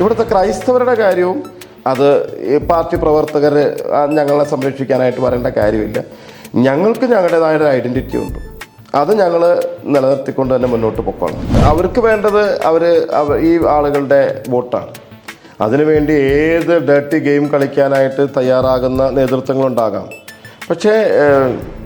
ഇവിടുത്തെ ക്രൈസ്തവരുടെ കാര്യവും അത് ഈ പാർട്ടി പ്രവർത്തകർ ഞങ്ങളെ സംരക്ഷിക്കാനായിട്ട് പറയേണ്ട കാര്യമില്ല. ഞങ്ങൾക്ക് ഞങ്ങളുടേതായ ഒരു ഐഡന്റിറ്റി ഉണ്ട്. അത് ഞങ്ങൾ നിലനിർത്തിക്കൊണ്ട് തന്നെ മുന്നോട്ട് പൊക്കോളാം അവർക്ക് വേണ്ടത് അവർ ഈ ആളുകളുടെ വോട്ടാണ്. അതിനുവേണ്ടി ഏത് ഡേർട്ടി ഗെയിം കളിക്കാനായിട്ട് തയ്യാറാകുന്ന നേതൃത്വങ്ങളുണ്ടാകാം. പക്ഷേ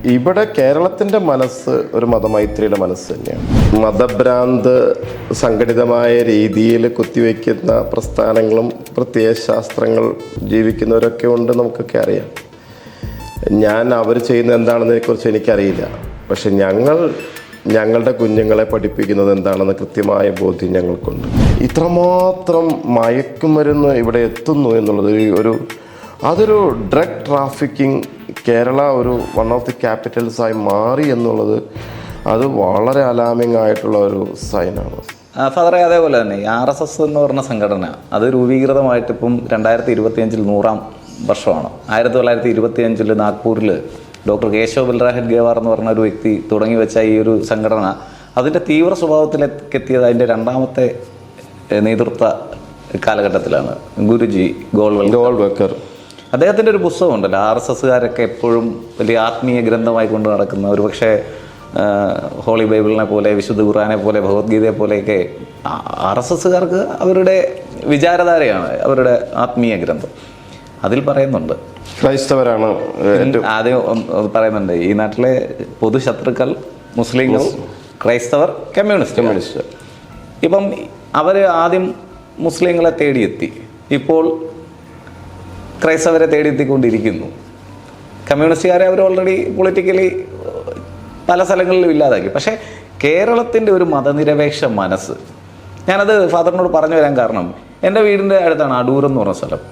ഇവിടെ കേരളത്തിന്റെ മനസ്സ് ഒരു മതമൈത്രിയുടെ മനസ്സ് തന്നെയാണ്. മതഭ്രാന്ത് സംഘടിതമായ രീതിയിൽ കുത്തിവെക്കുന്ന പ്രസ്ഥാനങ്ങളും പ്രത്യയശാസ്ത്രങ്ങൾ ജീവിക്കുന്നവരൊക്കെ ഉണ്ട് നമുക്കൊക്കെ അറിയാം. ഞാൻ അവർ ചെയ്യുന്ന എന്താണെന്നതിനെക്കുറിച്ച് എനിക്കറിയില്ല. പക്ഷെ ഞങ്ങൾ ഞങ്ങളുടെ കുഞ്ഞുങ്ങളെ പഠിപ്പിക്കുന്നത് എന്താണെന്ന് കൃത്യമായ ബോധ്യം ഞങ്ങൾക്കുണ്ട്. ഇത്രമാത്രം മയക്കുമരുന്ന് ഇവിടെ എത്തുന്നു എന്നുള്ളത് ഒരു അതൊരു ഡ്രഗ് ട്രാഫിക്കിംഗ് കേരള ഒരു വൺ ഓഫ് ദി ക്യാപിറ്റൽസായി മാറി എന്നുള്ളത് അത് വളരെ അലാമിംഗ് ആയിട്ടുള്ള ഒരു സൈനാണ് ഫാദറെ അതേപോലെ തന്നെ ആർ എസ് എസ് എന്ന് പറഞ്ഞ സംഘടന അത് രൂപീകൃതമായിട്ട് ഇപ്പം രണ്ടായിരത്തി ഇരുപത്തിയഞ്ചിൽ നൂറാം വർഷമാണ്. ആയിരത്തി തൊള്ളായിരത്തി ഇരുപത്തിയഞ്ചിൽ നാഗ്പൂരിൽ ഡോക്ടർ കേശവ് ബൽറാഹൻ ഗേവാർ എന്ന് പറഞ്ഞ ഒരു വ്യക്തി തുടങ്ങി വെച്ച ഈ ഒരു സംഘടന അതിന്റെ തീവ്ര സ്വഭാവത്തിലേക്ക് എത്തിയത് അതിന്റെ രണ്ടാമത്തെ നേതൃത്വ കാലഘട്ടത്തിലാണ്. ഗുരുജി ഗോൾവൽ ഗോൾ വെക്കർ അദ്ദേഹത്തിന്റെ ഒരു പുസ്തകമുണ്ടല്ലോ. ആർ എസ് എസ്സുകാരൊക്കെ എപ്പോഴും വലിയ ആത്മീയ ഗ്രന്ഥമായി കൊണ്ട് നടക്കുന്ന ഒരു പക്ഷേ ഹോളി ബൈബിളിനെ പോലെ വിശുദ്ധ ഖുറാനെ പോലെ ഭഗവത്ഗീതയെ പോലെയൊക്കെ ആർ എസ് എസ്സുകാർക്ക് അവരുടെ വിചാരധാരയാണ് അവരുടെ ആത്മീയ ഗ്രന്ഥം. അതിൽ പറയുന്നുണ്ട്. ക്രൈസ്തവരാണ് ആദ്യം പറയുന്നുണ്ട്. ഈ നാട്ടിലെ പൊതുശത്രുക്കൾ മുസ്ലിങ്ങൾ ക്രൈസ്തവർ കമ്മ്യൂണിസ്റ്റ്. കമ്മ്യൂണിസ്റ്റ്. ഇപ്പം അവർ ആദ്യം മുസ്ലിങ്ങളെ തേടിയെത്തി. ഇപ്പോൾ ക്രൈസ്തവരെ തേടിയെത്തിക്കൊണ്ടിരിക്കുന്നു. കമ്മ്യൂണിസ്റ്റുകാരെ അവർ ഓൾറെഡി പൊളിറ്റിക്കലി പല സ്ഥലങ്ങളിലും ഇല്ലാതാക്കി. പക്ഷേ കേരളത്തിന്റെ ഒരു മതനിരപേക്ഷ മനസ്സ് ഞാനത് ഫാദറിനോട് പറഞ്ഞു വരാൻ കാരണം എന്റെ വീടിന്റെ അടുത്താണ് അടൂർ എന്ന് പറഞ്ഞ സ്ഥലം.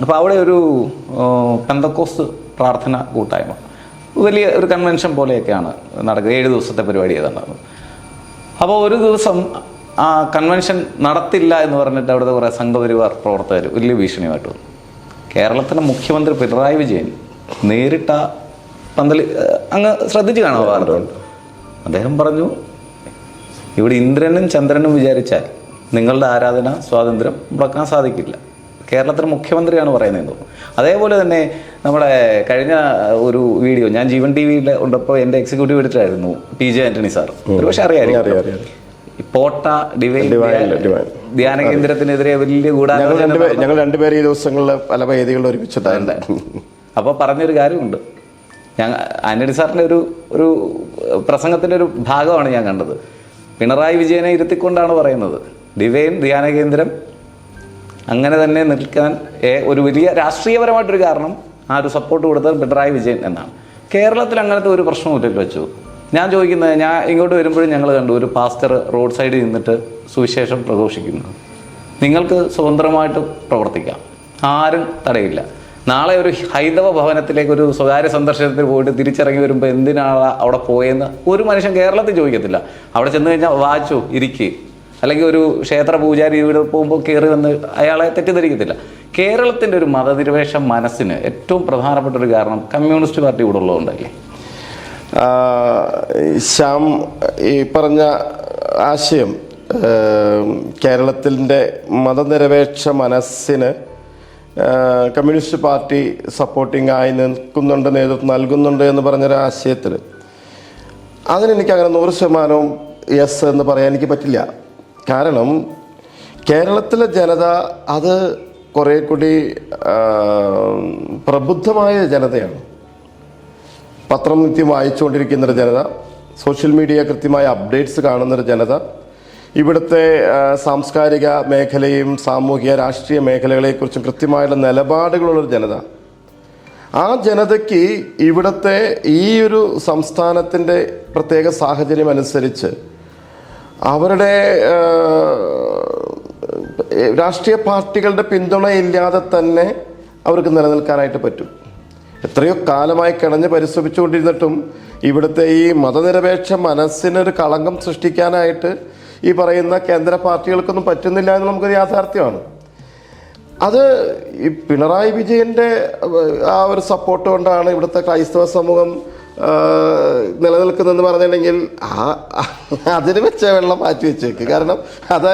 അപ്പോൾ അവിടെ ഒരു പെന്തക്കോസ് പ്രാർത്ഥന കൂട്ടായ്മ. വലിയ ഒരു കൺവെൻഷൻ പോലെയൊക്കെയാണ് നടക്കുന്നത് ഏഴ് ദിവസത്തെ പരിപാടി ഏതാണ്ടാണ്. അപ്പോൾ ഒരു ദിവസം ആ കൺവെൻഷൻ നടത്തില്ല എന്ന് പറഞ്ഞിട്ട് അവിടുത്തെ കുറേ സംഘപരിവാർ പ്രവർത്തകർ വലിയ ഭീഷണിയുമായിട്ട് വന്നു. കേരളത്തിലെ മുഖ്യമന്ത്രി പിണറായി വിജയൻ നേരിട്ട പന്തലി അങ്ങ് ശ്രദ്ധിച്ച് കാണാൻ വാർത്തയുണ്ട് അദ്ദേഹം പറഞ്ഞു ഇവിടെ ഇന്ദ്രനും ചന്ദ്രനും വിചാരിച്ചാൽ നിങ്ങളുടെ ആരാധന സ്വാതന്ത്ര്യം മുടക്കാൻ സാധിക്കില്ല. കേരളത്തിലെ മുഖ്യമന്ത്രിയാണ് പറയുന്നത് അതേപോലെ തന്നെ നമ്മുടെ കഴിഞ്ഞ ഒരു വീഡിയോ ഞാൻ ജീവൻ ടി വിയിൽ ഉണ്ടപ്പോൾ എന്റെ എക്സിക്യൂട്ടീവ് എഡിറ്ററായിരുന്നു പി ജെ ആന്റണി സാർ ഒരു പക്ഷേ അറിയാം, പോട്ട ഡിവൈൻ ധ്യാന-. കേന്ദ്രത്തിനെതിരെ വലിയ ഞങ്ങൾ ഗൂഢാലോചന രണ്ടുപേർ ഞങ്ങൾ രണ്ടുപേരും ഈ ദിവസങ്ങളിൽ പല വേദികളിൽ ഒരുമിച്ചിട്ടുണ്ട് അപ്പോൾ പറഞ്ഞൊരു കാര്യമുണ്ട്. ഞാൻ ആന്റണി സാറിന്റെ ഒരു ഒരു പ്രസംഗത്തിന്റെ ഒരു ഭാഗമാണ് ഞാൻ കണ്ടത്. പിണറായി വിജയനെ ഇരുത്തിക്കൊണ്ടാണ് പറയുന്നത്. ഡിവൈൻ ധ്യാന കേന്ദ്രം അങ്ങനെ തന്നെ നിൽക്കാൻ ഒരു വലിയ രാഷ്ട്രീയപരമായിട്ടൊരു കാരണം ആ ഒരു സപ്പോർട്ട് കൊടുത്തത് പിണറായി വിജയൻ എന്നാണ്. കേരളത്തിൽ അങ്ങനത്തെ ഒരു പ്രശ്നം ഉറ്റിൽ വെച്ചു. ഞാൻ ചോദിക്കുന്നത് ഞാൻ ഇങ്ങോട്ട് വരുമ്പോഴും ഞങ്ങൾ കണ്ടു ഒരു പാസ്റ്റർ റോഡ് സൈഡിൽ നിന്നിട്ട് സുവിശേഷം പ്രഘോഷിക്കുന്നു. നിങ്ങൾക്ക് സ്വതന്ത്രമായിട്ട് പ്രവർത്തിക്കാം. ആരും തടയില്ല. നാളെ ഒരു ഹൈന്ദവ ഭവനത്തിലേക്ക് ഒരു സ്വകാര്യ സന്ദർശനത്തിൽ പോയിട്ട് തിരിച്ചിറങ്ങി വരുമ്പോൾ എന്തിനാണ് അവിടെ പോയെന്ന് ഒരു മനുഷ്യൻ കേരളത്തിൽ ചോദിക്കത്തില്ല. അവിടെ ചെന്ന് കഴിഞ്ഞാൽ വാച്ചു ഇരിക്കുക അല്ലെങ്കിൽ ഒരു ക്ഷേത്ര പൂജാരി ഇവിടെ പോകുമ്പോൾ കയറി വന്ന് അയാളെ തെറ്റിദ്ധരിക്കത്തില്ല. കേരളത്തിന്റെ ഒരു മതനിരപേക്ഷ മനസ്സിന് ഏറ്റവും പ്രധാനപ്പെട്ട ഒരു കാരണം കമ്മ്യൂണിസ്റ്റ് പാർട്ടി ഇവിടെ ഉള്ളതുകൊണ്ടല്ലേ? ശ്യാം ഈ പറഞ്ഞ ആശയം കേരളത്തിന്റെ മതനിരപേക്ഷ മനസ്സിന് കമ്മ്യൂണിസ്റ്റ് പാർട്ടി സപ്പോർട്ടിംഗ് ആയി നിൽക്കുന്നുണ്ട് നേതൃത്വം നൽകുന്നുണ്ട് എന്ന് പറഞ്ഞൊരു ആശയത്തിൽ അതിനെനിക്ക് അങ്ങനെ നൂറ് ശതമാനവും യെസ് എന്ന് പറയാൻ എനിക്ക് പറ്റില്ല. കാരണം കേരളത്തിലെ ജനത അത് കുറേ കൂടി പ്രബുദ്ധമായ ജനതയാണ്. പത്രം നിത്യം വായിച്ചുകൊണ്ടിരിക്കുന്നൊരു ജനത സോഷ്യൽ മീഡിയ കൃത്യമായ അപ്ഡേറ്റ്സ് കാണുന്നൊരു ജനത. ഇവിടുത്തെ സാംസ്കാരിക മേഖലയും സാമൂഹിക രാഷ്ട്രീയ മേഖലകളെക്കുറിച്ചും കൃത്യമായുള്ള നിലപാടുകളുള്ളൊരു ജനത. ആ ജനതയ്ക്ക് ഇവിടുത്തെ ഈ ഒരു സംസ്ഥാനത്തിന്റെ പ്രത്യേക സാഹചര്യം അനുസരിച്ച് അവരുടെ രാഷ്ട്രീയ പാർട്ടികളുടെ പിന്തുണയില്ലാതെ തന്നെ അവർക്ക് നിലനിൽക്കാനായിട്ട് പറ്റും. എത്രയോ കാലമായി കിണഞ്ഞ് പരിശ്രമിച്ചുകൊണ്ടിരുന്നിട്ടും ഇവിടുത്തെ ഈ മതനിരപേക്ഷ മനസ്സിനൊരു കളങ്കം സൃഷ്ടിക്കാനായിട്ട് ഈ പറയുന്ന കേന്ദ്ര പാർട്ടികൾക്കൊന്നും പറ്റുന്നില്ല എന്ന് നമുക്കൊരു യാഥാർത്ഥ്യമാണ്. അത് ഈ പിണറായി വിജയന്റെ ആ ഒരു സപ്പോർട്ട് കൊണ്ടാണ് ഇവിടുത്തെ ക്രൈസ്തവ സമൂഹം നിലനിൽക്കുന്നതെന്ന് പറഞ്ഞിട്ടുണ്ടെങ്കിൽ ആ അതിന് വെച്ച വെള്ളം മാറ്റി വെച്ചേക്ക്. കാരണം അത്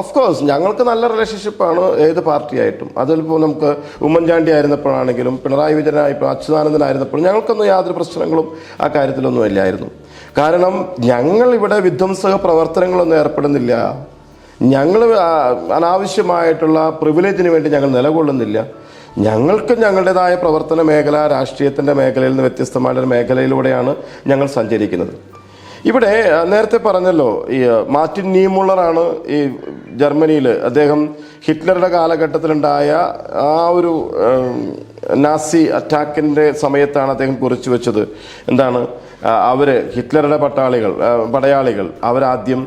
ഓഫ് കോഴ്സ് ഞങ്ങൾക്ക് നല്ല റിലേഷൻഷിപ്പാണ് ഏത് പാർട്ടിയായിട്ടും. അതിലിപ്പോൾ നമുക്ക് ഉമ്മൻചാണ്ടി ആയിരുന്നപ്പോഴാണെങ്കിലും പിണറായി വിജയനായപ്പോൾ അച്യുതാനന്ദനായിരുന്നപ്പോഴും ഞങ്ങൾക്കൊന്നും യാതൊരു പ്രശ്നങ്ങളും ആ കാര്യത്തിലൊന്നും ഇല്ലായിരുന്നു. കാരണം ഞങ്ങൾ ഇവിടെ വിധ്വംസക പ്രവർത്തനങ്ങളൊന്നും ഏർപ്പെടുന്നില്ല. ഞങ്ങൾ അനാവശ്യമായിട്ടുള്ള പ്രിവിലേജിന് വേണ്ടി ഞങ്ങൾ നിലകൊള്ളുന്നില്ല. ഞങ്ങൾക്ക് ഞങ്ങളുടേതായ പ്രവർത്തന മേഖല രാഷ്ട്രീയത്തിന്റെ മേഖലയിൽ നിന്ന് വ്യത്യസ്തമായ ഒരു മേഖലയിലൂടെയാണ് ഞങ്ങൾ സഞ്ചരിക്കുന്നത്. ഇവിടെ നേരത്തെ പറഞ്ഞല്ലോ ഈ മാർട്ടിൻ നീമുള്ളറാണ് ഈ ജർമ്മനിയിൽ അദ്ദേഹം ഹിറ്റ്ലറുടെ കാലഘട്ടത്തിലുണ്ടായ ആ ഒരു നാസി അറ്റാക്കിന്റെ സമയത്താണ് അദ്ദേഹം കുറിച്ചു വെച്ചത് എന്താണ് അവർ ഹിറ്റ്ലറുടെ പട്ടാളികൾ പടയാളികൾ അവരാദ്യം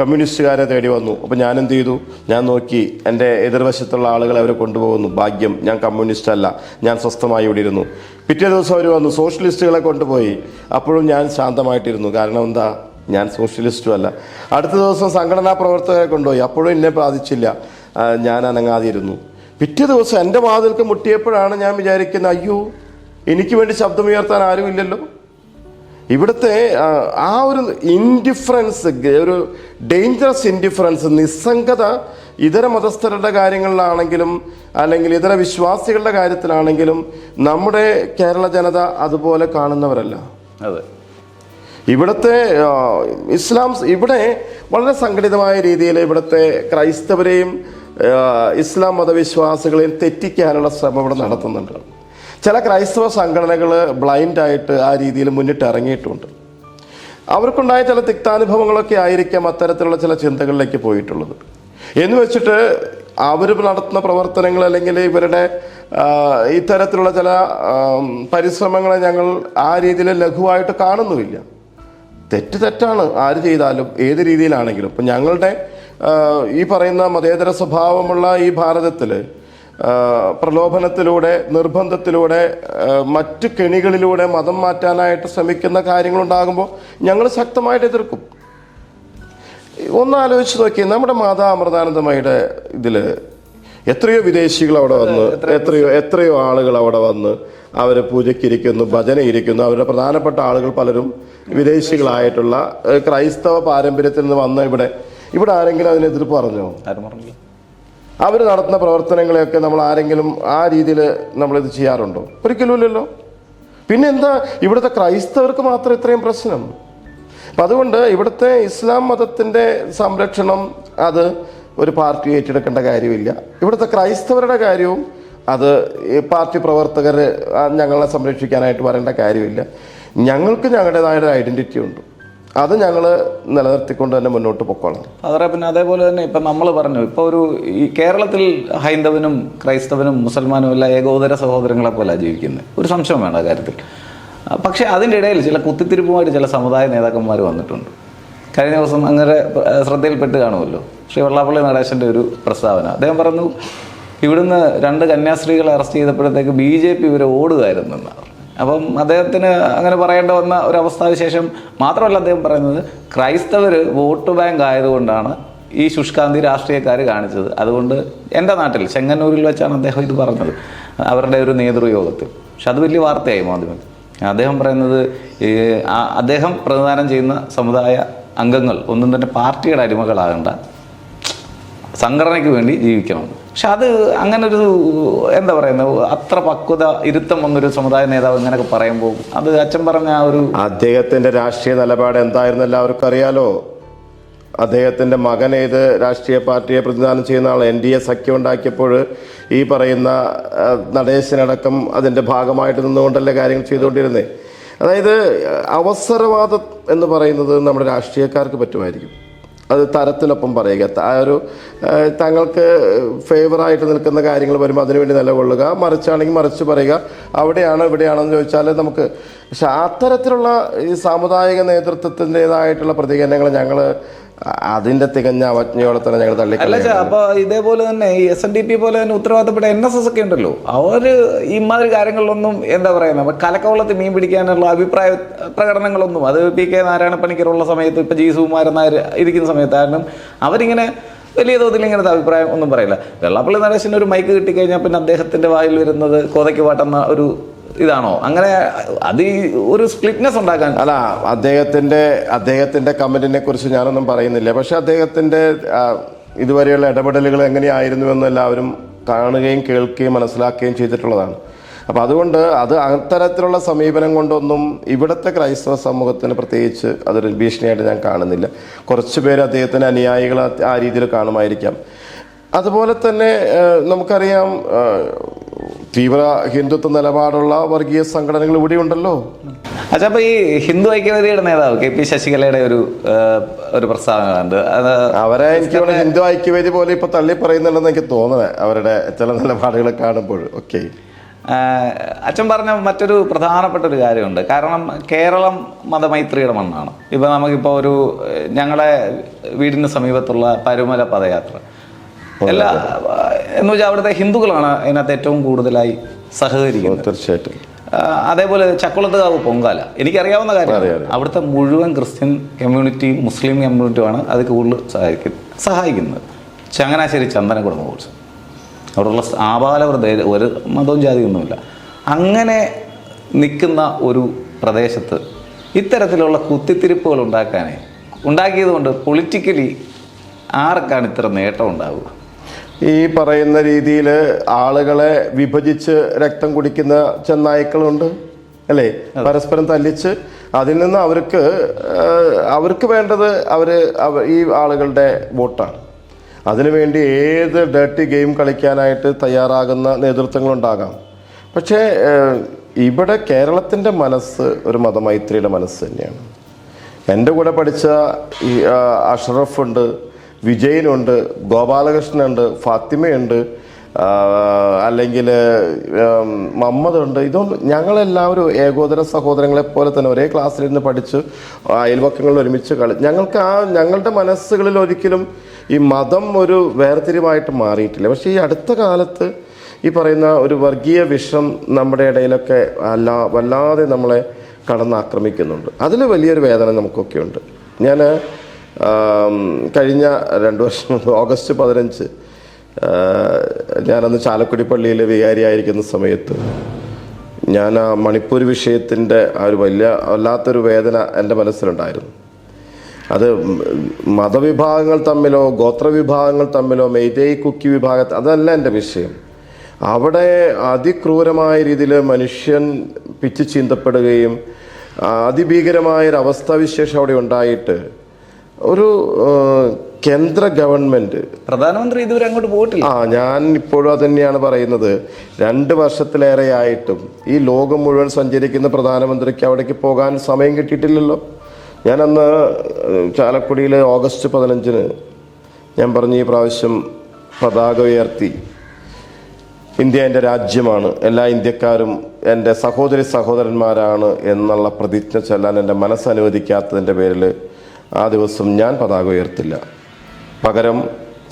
കമ്മ്യൂണിസ്റ്റുകാരെ തേടി വന്നു. അപ്പോൾ ഞാൻ എന്ത് ചെയ്തു? ഞാൻ നോക്കി എന്റെ എതിർവശത്തുള്ള ആളുകളെ അവരെ കൊണ്ടുപോകുന്നു. ഭാഗ്യം ഞാൻ കമ്മ്യൂണിസ്റ്റ് അല്ല ഞാൻ സ്വസ്ഥമായി ഇവിടെ ഇരുന്നു. പിറ്റേ ദിവസം അവർ വന്നു. സോഷ്യലിസ്റ്റുകളെ കൊണ്ടുപോയി. അപ്പോഴും ഞാൻ ശാന്തമായിട്ടിരുന്നു. കാരണം എന്താ? ഞാൻ സോഷ്യലിസ്റ്റും അല്ല അടുത്ത ദിവസം സംഘടനാ പ്രവർത്തകരെ കൊണ്ടുപോയി. അപ്പോഴും എന്നെ ബാധിച്ചില്ല. ഞാൻ അനങ്ങാതിരുന്നു. പിറ്റേ ദിവസം എന്റെ വാതിൽക്ക് മുട്ടിയപ്പോഴാണ് ഞാൻ വിചാരിക്കുന്നത് അയ്യോ എനിക്ക് വേണ്ടി ശബ്ദമുയർത്താൻ ആരുമില്ലല്ലോ? ഇവിടുത്തെ ആ, ഒരു ഇൻഡിഫറൻസ് ഒരു ഡേഞ്ചറസ് ഇൻഡിഫറൻസ് നിസ്സംഗത ഇതര മതസ്ഥരുടെ കാര്യങ്ങളിലാണെങ്കിലും അല്ലെങ്കിൽ ഇതര വിശ്വാസികളുടെ കാര്യത്തിലാണെങ്കിലും നമ്മുടെ കേരള ജനത അതുപോലെ കാണുന്നവരല്ല. അതെ. ഇവിടുത്തെ ഇസ്ലാംസ് ഇസ്ലാം ഇവിടെ വളരെ സംഘടിതമായ രീതിയിൽ ഇവിടുത്തെ ക്രൈസ്തവരെയും ഇസ്ലാം മതവിശ്വാസികളെയും തെറ്റിക്കാനുള്ള ശ്രമം ഇവിടെ നടത്തുന്നുണ്ട്. ചില ക്രൈസ്തവ സംഘടനകൾ ബ്ലൈൻഡായിട്ട് ആ രീതിയിൽ മുന്നിട്ട് ഇറങ്ങിയിട്ടുണ്ട്. അവർക്കുണ്ടായ ചില തിക്താനുഭവങ്ങളൊക്കെ ആയിരിക്കാം അത്തരത്തിലുള്ള ചില ചിന്തകളിലേക്ക് പോയിട്ടുള്ളത്. എന്ന് വെച്ചിട്ട് അവർ നടത്തുന്ന പ്രവർത്തനങ്ങൾ അല്ലെങ്കിൽ ഇവരുടെ ഇത്തരത്തിലുള്ള ചില പരിശ്രമങ്ങളെ ഞങ്ങൾ ആ രീതിയിൽ ലഘുവായിട്ട് കാണുന്നുമില്ല. തെറ്റ് തെറ്റാണ് ആര് ചെയ്താലും ഏത് രീതിയിലാണെങ്കിലും. ഇപ്പം ഞങ്ങളുടെ ഈ പറയുന്ന മതേതര സ്വഭാവമുള്ള ഈ ഭാരതത്തിൽ പ്രലോഭനത്തിലൂടെ നിർബന്ധത്തിലൂടെ മറ്റു കെണികളിലൂടെ മതം മാറ്റാനായിട്ട് ശ്രമിക്കുന്ന കാര്യങ്ങളുണ്ടാകുമ്പോൾ ഞങ്ങൾ ശക്തമായിട്ട് എതിർക്കും. ഒന്ന് ആലോചിച്ച് നോക്കി നമ്മുടെ മാതാ അമൃതാനന്ദമയുടെ ഇതിൽ എത്രയോ വിദേശികൾ അവിടെ വന്ന് എത്രയോ എത്രയോ ആളുകൾ അവിടെ വന്ന് അവർ പൂജയ്ക്കിരിക്കുന്നു ഭജന ഇരിക്കുന്നു അവരുടെ പ്രധാനപ്പെട്ട ആളുകൾ പലരും വിദേശികളായിട്ടുള്ള ക്രൈസ്തവ പാരമ്പര്യത്തിൽ നിന്ന് വന്ന ഇവിടെ. ഇവിടെ ആരെങ്കിലും അതിനെതിർപ്പ് പറഞ്ഞോ? ആരും പറഞ്ഞില്ല. അവർ നടത്തുന്ന പ്രവർത്തനങ്ങളെയൊക്കെ നമ്മൾ ആരെങ്കിലും ആ രീതിയിൽ നമ്മളിത് ചെയ്യാറുണ്ടോ? ഒരിക്കലുമില്ലല്ലോ. പിന്നെ എന്താ ഇവിടുത്തെ ക്രൈസ്തവർക്ക് മാത്രം ഇത്രയും പ്രശ്നം. അപ്പം അതുകൊണ്ട് ഇവിടുത്തെ ഇസ്ലാം മതത്തിന്റെ സംരക്ഷണം അത് ഒരു പാർട്ടി ഏറ്റെടുക്കേണ്ട കാര്യമില്ല. ഇവിടുത്തെ ക്രൈസ്തവരുടെ കാര്യവും അത് പാർട്ടി പ്രവർത്തകർ ഞങ്ങളെ സംരക്ഷിക്കാനായിട്ട് വരേണ്ട കാര്യമില്ല. ഞങ്ങൾക്ക് ഞങ്ങളുടേതായ ഐഡന്റിറ്റി ഉണ്ട്. അത് ഞങ്ങൾ നിലനിർത്തിക്കൊണ്ട് തന്നെ മുന്നോട്ട് പൊക്കോളാം. അതറേ പിന്നെ അതേപോലെ തന്നെ ഇപ്പം നമ്മൾ പറഞ്ഞു ഇപ്പോൾ ഒരു ഈ കേരളത്തിൽ ഹൈന്ദവനും ക്രൈസ്തവനും മുസൽമാനും എല്ലാം ഏകോദര സഹോദരങ്ങളെ പോലെ ജീവിക്കുന്നത് ഒരു സംശയം വേണ്ട ആ കാര്യത്തിൽ. പക്ഷേ അതിന്റെ ഇടയിൽ ചില കുത്തിത്തിരിപ്പുമായിട്ട് ചില സമുദായ നേതാക്കന്മാർ വന്നിട്ടുണ്ട്. കഴിഞ്ഞ ദിവസം അങ്ങനെ ശ്രദ്ധയിൽപ്പെട്ട് കാണുമല്ലോ. ശ്രീ വെള്ളാപ്പള്ളി നടേശന്റെ ഒരു പ്രസ്താവന. അദ്ദേഹം പറഞ്ഞു ഇവിടുന്ന് രണ്ട് കന്യാസ്ത്രീകളെ അറസ്റ്റ് ചെയ്തപ്പോഴത്തേക്ക് ബി ജെ പി ഇവരെ ഓടുകയായിരുന്നു എന്നാണ്. അപ്പം അദ്ദേഹത്തിന് അങ്ങനെ പറയേണ്ട വന്ന ഒരു അവസ്ഥാവിശേഷം മാത്രമല്ല അദ്ദേഹം പറയുന്നത് ക്രൈസ്തവർ വോട്ട് ബാങ്ക് ആയതുകൊണ്ടാണ് ഈ ശുഷ്കാന്തി രാഷ്ട്രീയക്കാർ കാണിച്ചത്. അതുകൊണ്ട് എന്റെ നാട്ടിൽ ചെങ്ങന്നൂരിൽ വെച്ചാണ് അദ്ദേഹം ഇത് പറഞ്ഞത്. അവരുടെ ഒരു നേതൃയോഗത്തിൽ. പക്ഷെ അത് വലിയ വാർത്തയായി മാധ്യമത്തിൽ. അദ്ദേഹം പറയുന്നത് അദ്ദേഹം പ്രതിദാനം ചെയ്യുന്ന സമുദായ അംഗങ്ങൾ ഒന്നും തന്നെ പാർട്ടിയുടെ അടിമകളാകണ്ട. സംഘടനയ്ക്ക് വേണ്ടി ജീവിക്കണം. പക്ഷെ അത് അങ്ങനൊരു എന്താ പറയുന്നത് അത്ര പക്വത ഇരുത്തം വന്നൊരു സമുദായ നേതാവ് ഇങ്ങനെയൊക്കെ പറയുമ്പോൾ അത് അച്ഛൻ പറഞ്ഞ ആ ഒരു അദ്ദേഹത്തിന്റെ രാഷ്ട്രീയ നിലപാട് എന്തായിരുന്നു എല്ലാവർക്കും അറിയാലോ? അദ്ദേഹത്തിന്റെ മകൻ ഏത് രാഷ്ട്രീയ പാർട്ടിയെ പ്രതിദാനം ചെയ്യുന്ന ആൾ എൻ ഡി എ സഖ്യം ഉണ്ടാക്കിയപ്പോൾ ഈ പറയുന്ന നടേശനടക്കം അതിന്റെ ഭാഗമായിട്ട് നിന്നുകൊണ്ടല്ലേ കാര്യങ്ങൾ ചെയ്തുകൊണ്ടിരുന്നേ? അതായത് അവസരവാദം എന്ന് പറയുന്നത് നമ്മുടെ രാഷ്ട്രീയക്കാർക്ക് പറ്റുമായിരിക്കും. അത് തരത്തിനൊപ്പം പറയുക. ആ ഒരു തങ്ങൾക്ക് ഫേവറായിട്ട് നിൽക്കുന്ന കാര്യങ്ങൾ വരുമ്പോൾ അതിനുവേണ്ടി നിലകൊള്ളുക. മറിച്ചാണെങ്കിൽ മറിച്ച് പറയുക അവിടെയാണോ ഇവിടെയാണോ എന്ന് ചോദിച്ചാൽ നമുക്ക് പക്ഷെ അത്തരത്തിലുള്ള ഈ സാമുദായിക നേതൃത്വത്തിന്റെതായിട്ടുള്ള പ്രതികരണങ്ങൾ ഞങ്ങൾ അതിന്റെ തികഞ്ഞ അവജ്ഞയോടെ തന്നെ ഞങ്ങൾ അല്ല തള്ളിക്കളയും ചാ, അപ്പൊ ഇതേപോലെ തന്നെ ഈ എസ് എൻ ഡി പി പോലെ തന്നെ ഉത്തരവാദിത്തപ്പെട്ട എൻ എസ് എസ് ഒക്കെ ഉണ്ടല്ലോ. അവർ ഇമാതിരി കാര്യങ്ങളിലൊന്നും എന്താ പറയുന്നത് കലക്കവള്ളത്തിൽ മീൻ പിടിക്കാനുള്ള അഭിപ്രായ പ്രകടനങ്ങളൊന്നും അത് പി കെ നാരായണ പണിക്കറുള്ള സമയത്ത് ഇപ്പൊ ജി സുകുമാരൻ നായർ ഇരിക്കുന്ന സമയത്ത് കാരണം അവരിങ്ങനെ വലിയ തോതിൽ ഇങ്ങനത്തെ അഭിപ്രായം ഒന്നും പറയില്ല. വെള്ളാപ്പള്ളി നടേശന് ഒരു മൈക്ക് കിട്ടിക്കഴിഞ്ഞാൽ പിന്നെ അദ്ദേഹത്തിന്റെ വായിൽ വരുന്നത് കോതയ്ക്ക് പാട്ടെന്ന ഒരു ഇതാണോ? അങ്ങനെ അത് ഒരു സ്പ്ലിറ്റ്നെസ് ഉണ്ടാക്കാൻ അല്ല അദ്ദേഹത്തിന്റെ അദ്ദേഹത്തിന്റെ കമന്റിനെ കുറിച്ച് ഞാനൊന്നും പറയുന്നില്ല. പക്ഷെ അദ്ദേഹത്തിന്റെ ഇതുവരെയുള്ള ഇടപെടലുകൾ എങ്ങനെയായിരുന്നുവെന്ന് എല്ലാവരും കാണുകയും കേൾക്കുകയും മനസ്സിലാക്കുകയും ചെയ്തിട്ടുള്ളതാണ്. അപ്പം അതുകൊണ്ട് അത് അത്തരത്തിലുള്ള സമീപനം കൊണ്ടൊന്നും ഇവിടുത്തെ ക്രൈസ്തവ സമൂഹത്തിന് പ്രത്യേകിച്ച് അതൊരു ഭീഷണിയായിട്ട് ഞാൻ കാണുന്നില്ല. കുറച്ച് പേര് അദ്ദേഹത്തിന് അനുയായികൾ ആ- രീതിയിൽ കാണുമായിരിക്കാം. അതുപോലെ തന്നെ നമുക്കറിയാം തീവ്ര ഹിന്ദുത്വ നിലപാടുള്ള വർഗീയ സംഘടനകൾ ഇവിടെ ഉണ്ടല്ലോ അച്ഛാ അപ്പൊ ഈ ഹിന്ദു ഐക്യവേദിയുടെ നേതാവ് കെ പി ശശികലയുടെ ഒരു ഒരു പ്രസ്താവന കണ്ട്. അവരെ എനിക്ക് ഹിന്ദു ഐക്യവേദി പോലെ ഇപ്പൊ തള്ളി പറയുന്നുണ്ടെന്ന് എനിക്ക് തോന്നുന്നത് അവരുടെ ചില നിലപാടുകൾ കാണുമ്പോൾ. ഓക്കെ. അച്ഛൻ പറഞ്ഞ മറ്റൊരു പ്രധാനപ്പെട്ട ഒരു കാര്യമുണ്ട്. കാരണം കേരളം മതമൈത്രിയുടെ മണ്ണാണ്. ഇപ്പൊ നമുക്കിപ്പോ ഒരു ഞങ്ങളെ വീടിന് സമീപത്തുള്ള പരുമല പദയാത്ര. എല്ലാ എന്ന് വെച്ചാൽ അവിടുത്തെ ഹിന്ദുക്കളാണ് അതിനകത്ത് ഏറ്റവും കൂടുതലായി സഹകരിക്കുന്നത്. തീർച്ചയായിട്ടും. അതേപോലെ ചക്കുളത്തുകാവ് പൊങ്കാല. എനിക്കറിയാവുന്ന കാര്യം അവിടുത്തെ മുഴുവൻ ക്രിസ്ത്യൻ കമ്മ്യൂണിറ്റിയും മുസ്ലിം കമ്മ്യൂണിറ്റിയുമാണ് അത് കൂടുതൽ സഹായിക്കുന്നത് സഹായിക്കുന്നത്. ചങ്ങനാശ്ശേരി ചന്ദനക്കുട കുറിച്ച്. അവിടെയുള്ള ആപാലവൃദ്ധ ഒരു മതവും ജാതിയൊന്നുമില്ല. അങ്ങനെ നിൽക്കുന്ന ഒരു പ്രദേശത്ത് ഇത്തരത്തിലുള്ള കുത്തിത്തിരിപ്പുകൾ ഉണ്ടാക്കാനേ ഉണ്ടാക്കിയത് കൊണ്ട് പൊളിറ്റിക്കലി ആർക്കാണ് ഇത്ര നേട്ടം ഉണ്ടാവുക? ഈ പറയുന്ന രീതിയിൽ ആളുകളെ വിഭജിച്ച് രക്തം കുടിക്കുന്ന ചെന്നായ്ക്കളുണ്ട് അല്ലേ? പരസ്പരം തല്ലിച്ച് അതിൽ നിന്ന് അവർക്ക് അവർക്ക് വേണ്ടത് അവർ ഈ ആളുകളുടെ വോട്ടാണ്. അതിനുവേണ്ടി ഏത് ഡേർട്ടി ഗെയിം കളിക്കാനായിട്ട് തയ്യാറാകുന്ന നേതൃത്വങ്ങളുണ്ടാകാം. പക്ഷേ ഇവിടെ കേരളത്തിന്റെ മനസ്സ് ഒരു മതമൈത്രിയുടെ മനസ്സ് തന്നെയാണ്. എന്റെ കൂടെ പഠിച്ച ഈ അഷറഫ് അഷ്റഫ് ഉണ്ട് വിജയനുണ്ട് ഗോപാലകൃഷ്ണനുണ്ട് ഫാത്തിമയുണ്ട് അല്ലെങ്കിൽ മമ്മതുണ്ട് ഇതൊന്നും ഞങ്ങളെല്ലാവരും ഏകോദര സഹോദരങ്ങളെ പോലെ തന്നെ ഒരേ ക്ലാസ്സിലിരുന്ന് പഠിച്ച് അയൽവക്കങ്ങളിൽ ഒരുമിച്ച് കളി. ഞങ്ങൾക്ക് ആ ഞങ്ങളുടെ മനസ്സുകളിൽ ഒരിക്കലും ഈ മതം ഒരു വേർതിരിവായിട്ട് മാറിയിട്ടില്ല. പക്ഷേ ഈ അടുത്ത കാലത്ത് ഈ പറയുന്ന ഒരു വർഗീയ വിഷം നമ്മുടെ ഇടയിലൊക്കെ അല്ല വല്ലാതെ നമ്മളെ കടന്നാക്രമിക്കുന്നുണ്ട്. അതിൽ വലിയൊരു വേദന നമുക്കൊക്കെ ഉണ്ട് ഞാൻ കഴിഞ്ഞ രണ്ട് വർഷം ഓഗസ്റ്റ് പതിനഞ്ച് ഞാനന്ന് ചാലക്കുടി പള്ളിയിൽ വികാരിയായിരിക്കുന്ന സമയത്ത് ഞാൻ ആ മണിപ്പൂർ വിഷയത്തിന്റെ ആ ഒരു വലിയ വല്ലാത്തൊരു വേദന എന്റെ മനസ്സിലുണ്ടായിരുന്നു. അത് മതവിഭാഗങ്ങൾ തമ്മിലോ ഗോത്രവിഭാഗങ്ങൾ തമ്മിലോ മെയ്തേ കുക്കി വിഭാഗ അതല്ല എന്റെ വിഷയം. അവിടെ അതിക്രൂരമായ രീതിയിൽ മനുഷ്യൻ പിച്ചു ചീന്തപ്പെടുകയും അതിഭീകരമായൊരവസ്ഥാവിശേഷം അവിടെ ഉണ്ടായിട്ട് ഒരു കേന്ദ്ര ഗവൺമെന്റ്. പ്രധാനമന്ത്രി ഇതുവരെ അങ്ങോട്ട് പോയിട്ടില്ല. ആ ഞാൻ ഇപ്പോഴും അത് തന്നെയാണ് പറയുന്നത്. രണ്ട് വർഷത്തിലേറെയായിട്ടും ഈ ലോകം മുഴുവൻ സഞ്ചരിക്കുന്ന പ്രധാനമന്ത്രിക്ക് അവിടേക്ക് പോകാൻ സമയം കിട്ടിയിട്ടില്ലല്ലോ. ഞാനന്ന് ചാലക്കുടിയിൽ ഓഗസ്റ്റ് പതിനഞ്ചിന് ഞാൻ പറഞ്ഞു ഈ പ്രാവശ്യം പതാക ഉയർത്തി. ഇന്ത്യ എന്റെ രാജ്യമാണ്. എല്ലാ ഇന്ത്യക്കാരും എന്റെ സഹോദരി സഹോദരന്മാരാണ് എന്നുള്ള പ്രതിജ്ഞ ചെല്ലാൻ എന്റെ മനസ്സനുവദിക്കാത്തതിന്റെ പേരിൽ ആ ദിവസം ഞാൻ പതാക ഉയർത്തില്ല. പകരം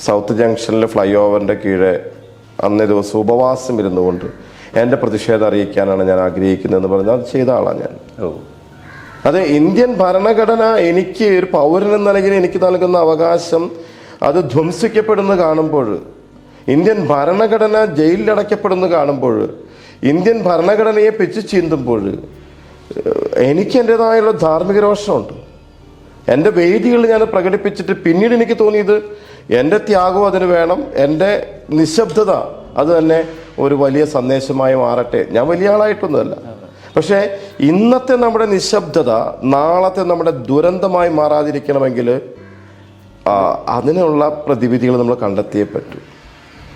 സൗത്ത് ജംഗ്ഷനിലെ ഫ്ലൈ ഓവറിന്റെ കീഴെ അന്നേ ദിവസം ഉപവാസം ഇരുന്നുകൊണ്ട് എന്റെ പ്രതിഷേധം അറിയിക്കാനാണ് ഞാൻ ആഗ്രഹിക്കുന്നതെന്ന് പറഞ്ഞാൽ അത് ചെയ്ത ആളാണ് ഞാൻ. ഓ. അത് ഇന്ത്യൻ ഭരണഘടന എനിക്ക് ഒരു പൗരൻ എന്ന നിലയിൽ എനിക്ക് നൽകുന്ന അവകാശം അത് ധ്വംസിക്കപ്പെടുന്ന കാണുമ്പോൾ ഇന്ത്യൻ ഭരണഘടന ജയിലിലടയ്ക്കപ്പെടുന്ന കാണുമ്പോൾ ഇന്ത്യൻ ഭരണഘടനയെ പിച്ചു ചീന്തുമ്പോൾ എനിക്ക് എന്റെതായുള്ള ധാർമ്മിക രോഷമുണ്ട്. എന്റെ വേദികളിൽ ഞാൻ പ്രകടിപ്പിച്ചിട്ട് പിന്നീട് എനിക്ക് തോന്നിയത് എന്റെ ത്യാഗവും അതിന് വേണം എന്റെ നിശബ്ദത അത് തന്നെ ഒരു വലിയ സന്ദേശമായി മാറട്ടെ. ഞാൻ വലിയ ആളായിട്ടൊന്നുമല്ല. പക്ഷേ ഇന്നത്തെ നമ്മുടെ നിശബ്ദത നാളത്തെ നമ്മുടെ ദുരന്തമായി മാറാതിരിക്കണമെങ്കിൽ അതിനുള്ള പ്രതിവിധികൾ നമ്മൾ കണ്ടെത്തിയേ പറ്റൂ.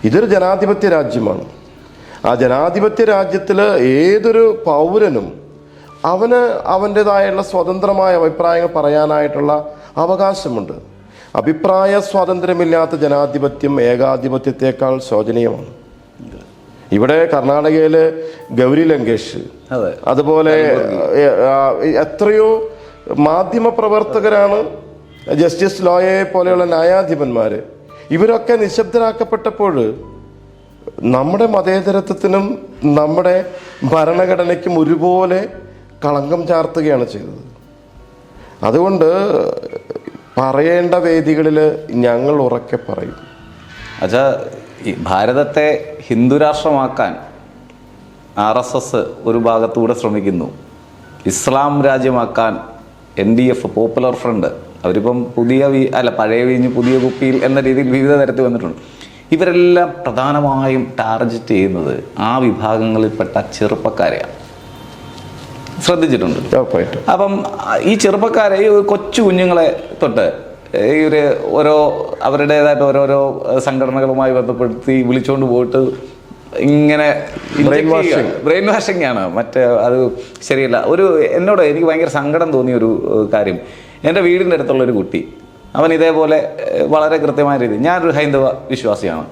ഇതൊരു ജനാധിപത്യ രാജ്യമാണ്. ആ ജനാധിപത്യ രാജ്യത്തിൽ ഏതൊരു പൗരനും അവന് അവന്റെതായുള്ള സ്വതന്ത്രമായ അഭിപ്രായങ്ങൾ പറയാനായിട്ടുള്ള അവകാശമുണ്ട്. അഭിപ്രായ സ്വാതന്ത്ര്യമില്ലാത്ത ജനാധിപത്യം ഏകാധിപത്യത്തെക്കാൾ ശോചനീയമാണ്. ഇവിടെ കർണാടകയിൽ ഗൗരി ലങ്കേഷ് അതെ. അതുപോലെ എത്രയോ മാധ്യമ പ്രവർത്തകരാണ് ജസ്റ്റിസ് ലോയയെ പോലെയുള്ള ന്യായാധിപന്മാര്. ഇവരൊക്കെ നിശബ്ദരാക്കപ്പെട്ടപ്പോൾ നമ്മുടെ മതേതരത്വത്തിനും നമ്മുടെ ഭരണഘടനയ്ക്കും ഒരുപോലെ കളങ്കം ചാർത്തുകയാണ് ചെയ്തത്. അതുകൊണ്ട് പറയേണ്ട വേദികളിൽ ഞങ്ങൾ ഉറക്കെ പറയും. അച്ഛാ ഈ ഭാരതത്തെ ഹിന്ദുരാഷ്ട്രമാക്കാൻ ആർ എസ് എസ് ഒരു ഭാഗത്തൂടെ ശ്രമിക്കുന്നു. Islam രാജ്യമാക്കാൻ N D F popular front. അവരിപ്പം പുതിയ വീ അല്ല പഴയ വീഞ്ഞ് പുതിയ കുപ്പിയിൽ എന്ന രീതിയിൽ വിവിധ തരത്തിൽ വന്നിട്ടുണ്ട്. ഇവരെല്ലാം പ്രധാനമായും ടാർഗറ്റ് ചെയ്യുന്നത് ആ വിഭാഗങ്ങളിൽപ്പെട്ട ചെറുപ്പക്കാരെയാണ്. ശ്രദ്ധിച്ചിട്ടുണ്ട്. ഉറപ്പായിട്ടും. അപ്പം ഈ ചെറുപ്പക്കാരെ ഈ കൊച്ചു കുഞ്ഞുങ്ങളെ തൊട്ട് ഈ ഒരു ഓരോ അവരുടേതായിട്ട് ഓരോരോ സംഘടനകളുമായി ബന്ധപ്പെടുത്തി വിളിച്ചുകൊണ്ട് പോയിട്ട് ഇങ്ങനെ. ബ്രെയിൻ വാഷിംഗ് ആണ്. മറ്റേ അത് ശരിയല്ല. ഒരു എന്നോട് എനിക്ക് ഭയങ്കര സങ്കടം തോന്നിയ ഒരു കാര്യം. എന്റെ വീടിന്റെ അടുത്തുള്ള ഒരു കുട്ടി. അവൻ ഇതേപോലെ വളരെ കൃത്യമായ രീതി ഞാനൊരു ഹൈന്ദവ വിശ്വാസിയാണ്.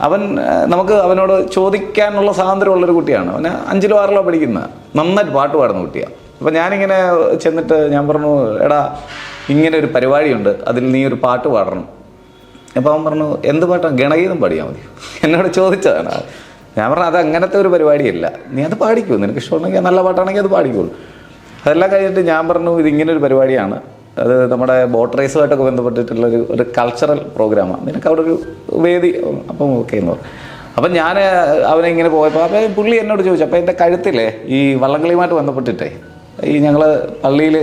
അവൻ നമുക്ക് അവനോട് ചോദിക്കാനുള്ള സ്വാതന്ത്ര്യമുള്ളൊരു കുട്ടിയാണ്. അവന് അഞ്ചിലോ ആറിലോ പഠിക്കുന്ന നന്നായിട്ട് പാട്ട് പാടുന്ന കുട്ടിയാണ് അപ്പം ഞാനിങ്ങനെ ചെന്നിട്ട് ഞാൻ പറഞ്ഞു എടാ ഇങ്ങനെ ഒരു പരിപാടിയുണ്ട്. അതിൽ നീ ഒരു പാട്ട് പാടണം. അപ്പോൾ അവൻ പറഞ്ഞു എന്ത് പാട്ടാണ് ഗണഗീതം പാടിയാൽ മതി. എന്നോട് ചോദിച്ചതാണ്. ഞാൻ പറഞ്ഞു അത് അങ്ങനത്തെ ഒരു പരിപാടിയല്ല. നീ അത് പാടിക്കൂ. നിനക്ക് ഇഷ്ടമുണ്ടെങ്കിൽ നല്ല പാട്ടാണെങ്കിൽ അത് പാടിക്കോളൂ. അതെല്ലാം കഴിഞ്ഞിട്ട് ഞാൻ പറഞ്ഞു ഇത് ഇങ്ങനെ ഒരു പരിപാടിയാണ്. അത് നമ്മുടെ ബോട്ട് റേസുമായിട്ടൊക്കെ ബന്ധപ്പെട്ടിട്ടുള്ള ഒരു ഒരു കൾച്ചറൽ പ്രോഗ്രാമാണ് നിനക്ക് അവിടെ ഒരു വേദി അപ്പം ഓക്കെ എന്ന് പറഞ്ഞു. അപ്പം ഞാൻ അവനെ ഇങ്ങനെ പോയപ്പോൾ അപ്പം പുള്ളി എന്നോട് ചോദിച്ചു അപ്പം എന്റെ കഴുത്തില്ലേ ഈ വള്ളംകളിയുമായിട്ട് ബന്ധപ്പെട്ടിട്ടേ ഈ ഞങ്ങൾ പള്ളിയിൽ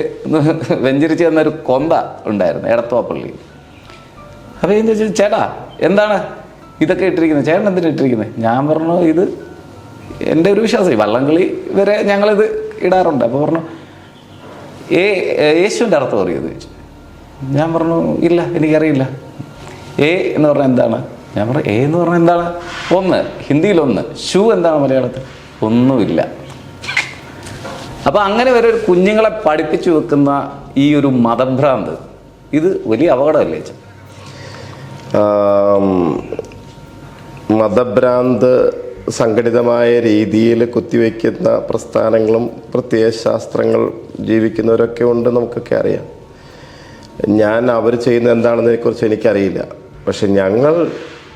വെഞ്ചരിച്ച് തന്നൊരു കൊന്ത ഉണ്ടായിരുന്നു എടത്തുവ പള്ളി. അപ്പോൾ ഞാൻ ചോദിച്ചു ചേട്ടാ എന്താണ് ഇതൊക്കെ ഇട്ടിരിക്കുന്നത്? ചേട്ടൻ എന്തിനാണ് ഇട്ടിരിക്കുന്നത്? ഞാൻ പറഞ്ഞു ഇത് എന്റെ ഒരു വിശ്വാസം. ഈ വള്ളംകളി വരെ ഞങ്ങളിത് ഇടാറുണ്ട്. അപ്പോൾ പറഞ്ഞു ഏ യേശുവിന്റെ അർത്ഥം അറിയോ ചോദിച്ചു. ഞാൻ പറഞ്ഞു ഇല്ല എനിക്കറിയില്ല. ഏ എന്ന് പറഞ്ഞാൽ എന്താണ്? ഞാൻ പറഞ്ഞു ഏ എന്ന് പറഞ്ഞാൽ എന്താണ്? ഒന്ന് ഹിന്ദിയിൽ ഒന്ന് ഷൂ എന്താണ് മലയാളത്തിൽ? ഒന്നുമില്ല. അപ്പോൾ അങ്ങനെ വരെ ഒരു കുഞ്ഞുങ്ങളെ പഠിപ്പിച്ചു വെക്കുന്ന ഈ ഒരു മതഭ്രാന്ത് ഇത് വലിയ അപകടമല്ലേ മതഭ്രാന്ത് സംഘടിതമായ രീതിയിൽ കുത്തിവെക്കുന്ന പ്രസ്ഥാനങ്ങളും പ്രത്യയ ശാസ്ത്രങ്ങൾ ജീവിക്കുന്നവരൊക്കെ ഉണ്ട് നമുക്കൊക്കെ അറിയാം. ഞാൻ അവർ ചെയ്യുന്ന എന്താണെന്നതിനെക്കുറിച്ച് എനിക്കറിയില്ല. പക്ഷെ ഞങ്ങൾ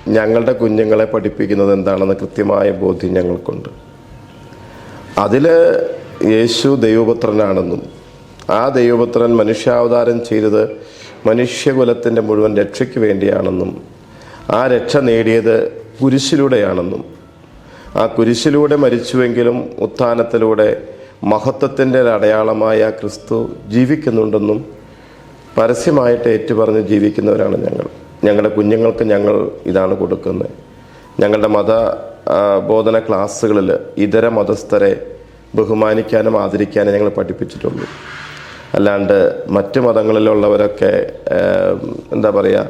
ഞങ്ങളുടെ കുഞ്ഞുങ്ങളെ പഠിപ്പിക്കുന്നത് എന്താണെന്ന് കൃത്യമായ ബോധ്യം ഞങ്ങൾക്കുണ്ട്. അതിൽ യേശു ദൈവപുത്രനാണെന്നും ആ ദൈവപുത്രൻ മനുഷ്യാവതാരം ചെയ്തത് മനുഷ്യകുലത്തിന്റെ മുഴുവൻ രക്ഷയ്ക്ക് വേണ്ടിയാണെന്നും ആ രക്ഷ നേടിയത് കുരിശിലൂടെയാണെന്നും ആ കുരിശിലൂടെ മരിച്ചുവെങ്കിലും ഉത്ഥാനത്തിലൂടെ മഹത്വത്തിന്റെ അടയാളമായ ക്രിസ്തു ജീവിക്കുന്നുണ്ടെന്നും പരസ്യമായിട്ട് ഏറ്റുപറഞ്ഞ് ജീവിക്കുന്നവരാണ് ഞങ്ങൾ. ഞങ്ങളുടെ കുഞ്ഞുങ്ങൾക്ക് ഞങ്ങൾ ഇതാണ് കൊടുക്കുന്നത്. ഞങ്ങളുടെ മത ബോധന ക്ലാസ്സുകളിൽ ഇതര മതസ്ഥരെ ബഹുമാനിക്കാനും ആദരിക്കാനും ഞങ്ങൾ പഠിപ്പിച്ചിട്ടുള്ളൂ അല്ലാണ്ട് മറ്റ് മതങ്ങളിലുള്ളവരൊക്കെ എന്താ പറയുക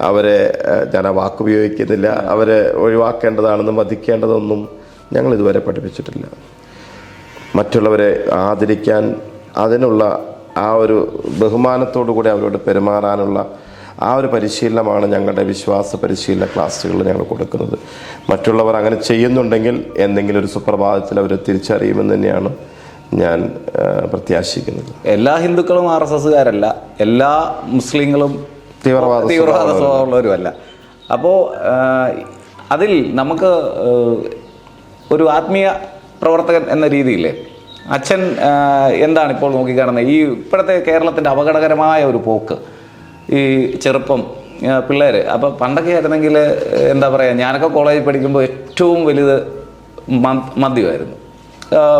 അവരെ ഞാൻ ആ വാക്ക് ഉപയോഗിക്കുന്നില്ല അവരെ ഒഴിവാക്കേണ്ടതാണെന്നും വധിക്കേണ്ടതൊന്നും ഞങ്ങൾ ഇതുവരെ പഠിപ്പിച്ചിട്ടില്ല. മറ്റുള്ളവരെ ആദരിക്കാൻ അതിനുള്ള ആ ഒരു ബഹുമാനത്തോടു കൂടി അവരോട് പെരുമാറാനുള്ള ആ ഒരു പരിശീലനമാണ് ഞങ്ങളുടെ വിശ്വാസ പരിശീലന ക്ലാസ്സുകളിൽ ഞങ്ങൾ കൊടുക്കുന്നത്. മറ്റുള്ളവർ അങ്ങനെ ചെയ്യുന്നുണ്ടെങ്കിൽ എന്തെങ്കിലും ഒരു സുപ്രഭാതത്തിൽ അവർ തിരിച്ചറിയുമെന്ന് തന്നെയാണ് ഞാൻ പ്രത്യാശിക്കുന്നത്. എല്ലാ ഹിന്ദുക്കളും ആർ എസ് എസ്സുകാരല്ല. എല്ലാ മുസ്ലിങ്ങളും തീവ്രവാദ തീവ്രവാദ സ്വഭാവമുള്ളവരുമല്ല. അപ്പോൾ അതിൽ നമുക്ക് ഒരു ആത്മീയ പ്രവർത്തകൻ എന്ന രീതിയിൽ അച്ഛൻ എന്താണ് ഇപ്പോൾ നോക്കിക്കാണുന്നത്? ഈ ഇപ്പോഴത്തെ കേരളത്തിന്റെ അപകടകരമായ ഒരു പോക്ക് ഈ ചെറുപ്പം പിള്ളേർ അപ്പോൾ പണ്ടൊക്കെ ആയിരുന്നെങ്കിൽ എന്താ പറയുക ഞാനൊക്കെ കോളേജിൽ പഠിക്കുമ്പോൾ ഏറ്റവും വലുത് മദ്യമായിരുന്നു.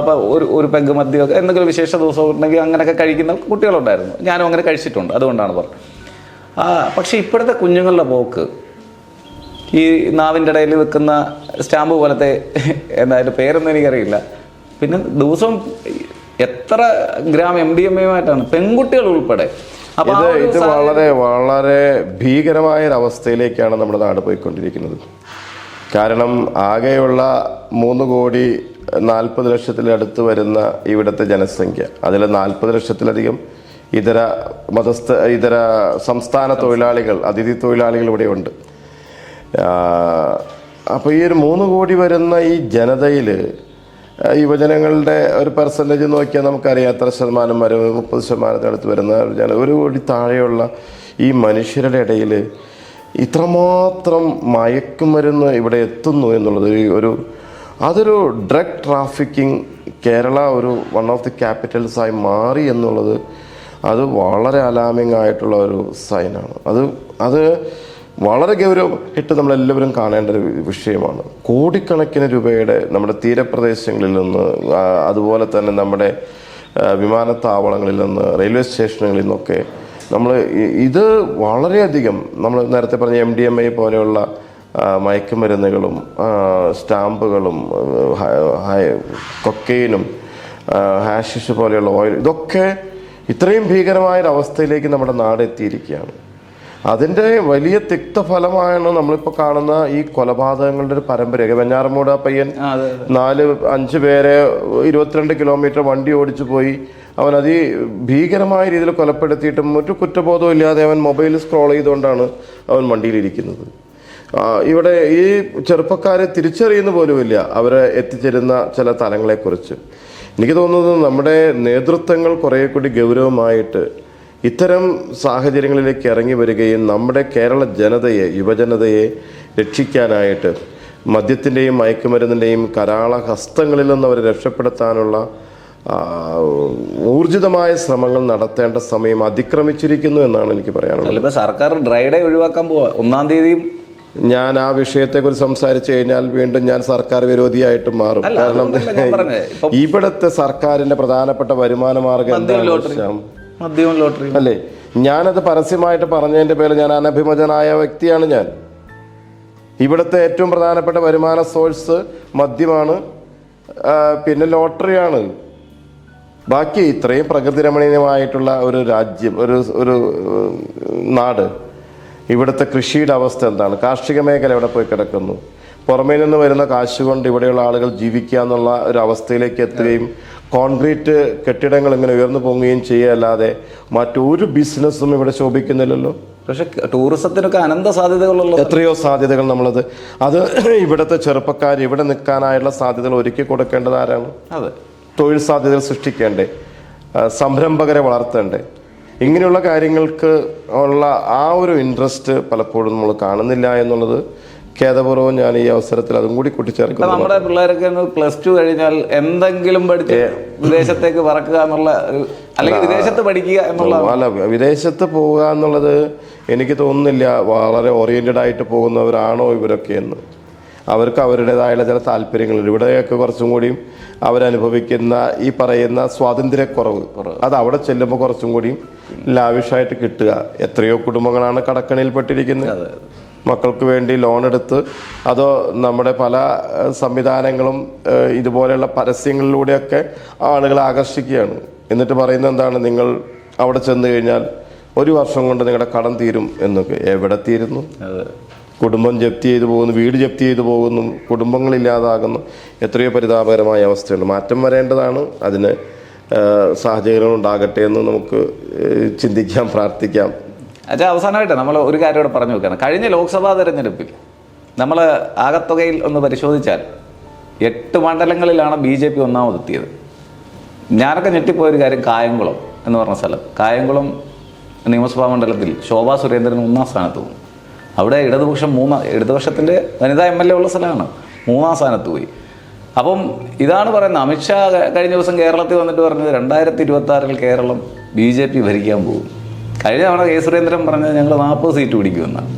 അപ്പോൾ ഒരു ഒരു പെഗ് മദ്യമൊക്കെ എന്തെങ്കിലും വിശേഷ ദിവസം ഉണ്ടെങ്കിൽ അങ്ങനെയൊക്കെ കഴിക്കുന്ന കുട്ടികളുണ്ടായിരുന്നു. ഞാനും അങ്ങനെ കഴിച്ചിട്ടുണ്ട് അതുകൊണ്ടാണ് പറഞ്ഞത്. പക്ഷേ ഇപ്പോഴത്തെ കുഞ്ഞുങ്ങളുടെ പോക്ക്. ഈ നാവിന്റെ ഇടയിൽ വെക്കുന്ന സ്റ്റാമ്പ് പോലത്തെ എന്താ അതിന്റെ പേരൊന്നും എനിക്കറിയില്ല. പിന്നെ ദിവസം എത്ര ഗ്രാം എം ഡി എം എമായിട്ടാണ് പെൺകുട്ടികൾ ഉൾപ്പെടെ. ഇത് ഇത് വളരെ വളരെ ഭീകരമായ ഒരു അവസ്ഥയിലേക്കാണ് നമ്മുടെ നാട് പോയിക്കൊണ്ടിരിക്കുന്നത്. കാരണം ആകെയുള്ള മൂന്ന് കോടി നാൽപ്പത് ലക്ഷത്തിലടുത്ത് വരുന്ന ഇവിടുത്തെ ജനസംഖ്യ. അതിൽ നാൽപ്പത് ലക്ഷത്തിലധികം ഇതര മതസ്ഥ ഇതര സംസ്ഥാന തൊഴിലാളികൾ അതിഥി തൊഴിലാളികൾ ഇവിടെ ഉണ്ട്. അപ്പോൾ ഈ ഒരു മൂന്ന് കോടി വരുന്ന ഈ ജനതയിൽ യുവജനങ്ങളുടെ ഒരു പെർസെന്റേജ് നോക്കിയാൽ നമുക്കറിയാം എത്ര ശതമാനം വരെ മുപ്പത് ശതമാനത്തിനടുത്ത് വരുന്ന ജന ഒരു കോടി താഴെയുള്ള ഈ മനുഷ്യരുടെ ഇടയിൽ ഇത്രമാത്രം മയക്കുമരുന്ന് ഇവിടെ എത്തുന്നു എന്നുള്ളത് ഒരു അതൊരു ഡ്രഗ് ട്രാഫിക്കിംഗ് കേരള ഒരു വൺ ഓഫ് ദി ക്യാപിറ്റൽസായി മാറി എന്നുള്ളത് അത് വളരെ അലാമിങ് ആയിട്ടുള്ള ഒരു സൈനാണ്. അത് അത് വളരെ ഗൗരവമായിട്ട് നമ്മളെല്ലാവരും കാണേണ്ട ഒരു വിഷയമാണ്. കോടിക്കണക്കിന് രൂപയുടെ നമ്മുടെ തീരപ്രദേശങ്ങളിൽ നിന്ന് അതുപോലെ തന്നെ നമ്മുടെ വിമാനത്താവളങ്ങളിൽ നിന്ന് റെയിൽവേ സ്റ്റേഷനുകളിൽ നിന്നൊക്കെ നമ്മൾ ഇത് വളരെയധികം നമ്മൾ നേരത്തെ പറഞ്ഞ എം ഡി എം ഐ പോലെയുള്ള മയക്കുമരുന്നുകളും സ്റ്റാമ്പുകളും കൊക്കെയിനും ഹാഷിഷ് പോലെയുള്ള ഓയിൽ ഇതൊക്കെ ഇത്രയും ഭീകരമായ ഒരു അവസ്ഥയിലേക്ക് നമ്മുടെ നാട് എത്തിയിരിക്കുകയാണ് അതിന്റെ വലിയ തിക്തഫലമായാണ് നമ്മളിപ്പോൾ കാണുന്ന ഈ കൊലപാതകങ്ങളുടെ ഒരു പരമ്പരയൊക്കെ വെഞ്ഞാറമൂട് പയ്യൻ നാല് അഞ്ച് പേരെ ഇരുപത്തിരണ്ട് കിലോമീറ്റർ വണ്ടി ഓടിച്ചു പോയി. അവൻ അതി ഭീകരമായ രീതിയിൽ കൊലപ്പെടുത്തിയിട്ടും ഒരു കുറ്റബോധവും ഇല്ലാതെ അവൻ മൊബൈൽ സ്ക്രോൾ ചെയ്തുകൊണ്ടാണ് അവൻ വണ്ടിയിലിരിക്കുന്നത്. ഇവിടെ ഈ ചെറുപ്പക്കാരെ തിരിച്ചറിയുന്ന പോലുമില്ല അവരെ എത്തിച്ചേരുന്ന ചില തലങ്ങളെക്കുറിച്ച്. എനിക്ക് തോന്നുന്നത് നമ്മുടെ നേതൃത്വങ്ങൾ കുറേ കൂടി ഗൗരവമായിട്ട് ഇത്തരം സാഹചര്യങ്ങളിലേക്ക് ഇറങ്ങി വരികയും നമ്മുടെ കേരള ജനതയെ യുവജനതയെ രക്ഷിക്കാനായിട്ട് മദ്യത്തിന്റെയും മയക്കുമരുന്നിന്റെയും കരാള ഹസ്തങ്ങളിൽ നിന്ന് അവരെ രക്ഷപ്പെടുത്താനുള്ള ഊർജിതമായ ശ്രമങ്ങൾ നടത്തേണ്ട സമയം അതിക്രമിച്ചിരിക്കുന്നു എന്നാണ് എനിക്ക് പറയാനുള്ളത്. ചിലപ്പോൾ സർക്കാർ ഡ്രൈഡേ ഒഴിവാക്കാൻ പോവാ. ഒന്നാം തീയതിയും ഞാൻ ആ വിഷയത്തെക്കുറിച്ച് സംസാരിച്ചു കഴിഞ്ഞാൽ വീണ്ടും ഞാൻ സർക്കാർ വിരോധിയായിട്ട് മാറും. കാരണം ഇവിടുത്തെ സർക്കാരിന്റെ പ്രധാനപ്പെട്ട വരുമാന മാർഗം ലോട്ടറി. അല്ലേ? ഞാനത് പരസ്യമായിട്ട് പറഞ്ഞതിന്റെ പേരിൽ ഞാൻ അനഭിമതനായ വ്യക്തിയാണ് ഞാൻ. ഇവിടുത്തെ ഏറ്റവും പ്രധാനപ്പെട്ട വരുമാന സോഴ്സ് മദ്യമാണ് പിന്നെ ലോട്ടറിയാണ്. ബാക്കി ഇത്രയും പ്രകൃതി രമണീയമായിട്ടുള്ള ഒരു രാജ്യം ഒരു ഒരു നാട്. ഇവിടുത്തെ കൃഷിയുടെ അവസ്ഥ എന്താണ്? കാർഷിക മേഖല എവിടെ പോയി കിടക്കുന്നു? പുറമേ നിന്ന് വരുന്ന കാശ് കൊണ്ട് ഇവിടെയുള്ള ആളുകൾ ജീവിക്കുക എന്നുള്ള ഒരു അവസ്ഥയിലേക്ക് എത്തുകയും കോൺക്രീറ്റ് കെട്ടിടങ്ങൾ ഇങ്ങനെ ഉയർന്നു പൊങ്ങുകയും ചെയ്യുകയല്ലാതെ മറ്റൊരു ബിസിനസ്സും ഇവിടെ ശോഭിക്കുന്നില്ലല്ലോ? പക്ഷെ ടൂറിസത്തിനൊക്കെ അനന്ത സാധ്യതകളുള്ള എത്രയോ സാധ്യതകൾ നമ്മളത്. അത് ഇവിടുത്തെ ചെറുപ്പക്കാർ ഇവിടെ നിൽക്കാനായുള്ള സാധ്യതകൾ ഒരുക്കി കൊടുക്കേണ്ടത് ആരാണ്? അതെ. തൊഴിൽ സാധ്യതകൾ സൃഷ്ടിക്കേണ്ടേ. സംരംഭകരെ വളർത്തേണ്ടേ. ഇങ്ങനെയുള്ള കാര്യങ്ങൾക്ക് ഉള്ള ആ ഒരു ഇൻട്രസ്റ്റ് പലപ്പോഴും നമ്മൾ കാണുന്നില്ല എന്നുള്ളത് ഖേദപൂർവം ഞാൻ ഈ അവസരത്തിൽ അതും കൂടി കൂട്ടിച്ചേർക്കും നമ്മുടെ പിള്ളേരൊക്കെ പ്ലസ് ടു കഴിഞ്ഞാൽ എന്തെങ്കിലും പഠിച്ച് വിദേശത്തേക്ക് പറക്കുക എന്നുള്ള അല്ലെങ്കിൽ വിദേശത്ത് പഠിക്കുക എന്നുള്ള അല്ല വിദേശത്ത് പോവുക എന്നുള്ളത് എനിക്ക് തോന്നുന്നില്ല. വളരെ ഓറിയന്റഡ് ആയിട്ട് പോകുന്നവരാണോ ഇവരൊക്കെ എന്ന്. അവർക്ക് അവരുടേതായുള്ള ചില താല്പര്യങ്ങളുണ്ട്. ഇവിടെയൊക്കെ കുറച്ചും കൂടിയും അവരനുഭവിക്കുന്ന ഈ പറയുന്ന സ്വാതന്ത്ര്യക്കുറവ് അത് അവിടെ ചെല്ലുമ്പോൾ കുറച്ചും കൂടിയും ലാവിഷായിട്ട് കിട്ടുക. എത്രയോ കുടുംബങ്ങളാണ് കടക്കണിയിൽപ്പെട്ടിരിക്കുന്നത്. മക്കൾക്ക് വേണ്ടി ലോൺ എടുത്ത് അതോ നമ്മുടെ പല സംവിധാനങ്ങളും ഇതുപോലെയുള്ള പരസ്യങ്ങളിലൂടെയൊക്കെ ആളുകളെ ആകർഷിക്കുകയാണ്. എന്നിട്ട് പറയുന്നത് എന്താണ്? നിങ്ങൾ അവിടെ ചെന്ന് കഴിഞ്ഞാൽ ഒരു വർഷം കൊണ്ട് നിങ്ങളുടെ കടം തീരും എന്നൊക്കെ. എവിടെ തീരുന്നു. കുടുംബം ജപ്തി ചെയ്തു പോകുന്നു വീട് ജപ്തി ചെയ്തു പോകുന്നു കുടുംബങ്ങളില്ലാതാകുന്നു. എത്രയോ പരിതാപകരമായ അവസ്ഥയുണ്ട്. മാറ്റം വരേണ്ടതാണ്. അതിന് സാഹചര്യങ്ങൾ ഉണ്ടാകട്ടെ എന്ന് നമുക്ക് ചിന്തിക്കാം പ്രാർത്ഥിക്കാം. അച്ഛാ അവസാനമായിട്ട് നമ്മൾ ഒരു കാര്യം കൂടെ പറഞ്ഞു വെക്കണം. കഴിഞ്ഞ ലോക്സഭാ തെരഞ്ഞെടുപ്പിൽ നമ്മൾ ആകത്തുകയിൽ ഒന്ന് പരിശോധിച്ചാൽ എട്ട് മണ്ഡലങ്ങളിലാണ് ബി ജെ പി ഒന്നാമതെത്തിയത്. ഞാനൊക്കെ ഞെട്ടിപ്പോയൊരു കാര്യം കായംകുളം എന്ന് പറഞ്ഞ സ്ഥലം. കായംകുളം നിയമസഭാ മണ്ഡലത്തിൽ ശോഭാ സുരേന്ദ്രൻ ഒന്നാം സ്ഥാനത്ത് പോകും അവിടെ ഇടതുപക്ഷം മൂന്നാം ഇടതുപക്ഷത്തിന്റെ വനിതാ എം എൽ എ ഉള്ള സ്ഥലമാണ്. മൂന്നാം സ്ഥാനത്ത് പോയി. അപ്പം ഇതാണ് പറയുന്നത്. അമിത്ഷാ കഴിഞ്ഞ ദിവസം കേരളത്തിൽ വന്നിട്ട് പറഞ്ഞത് രണ്ടായിരത്തി ഇരുപത്തി കേരളം ബി ജെ പി ഭരിക്കാൻ പോകും. കഴിഞ്ഞ തവണ കെ സുരേന്ദ്രൻ പറഞ്ഞത് ഞങ്ങൾ നാൽപ്പത് സീറ്റ് പിടിക്കുമെന്നാണ്.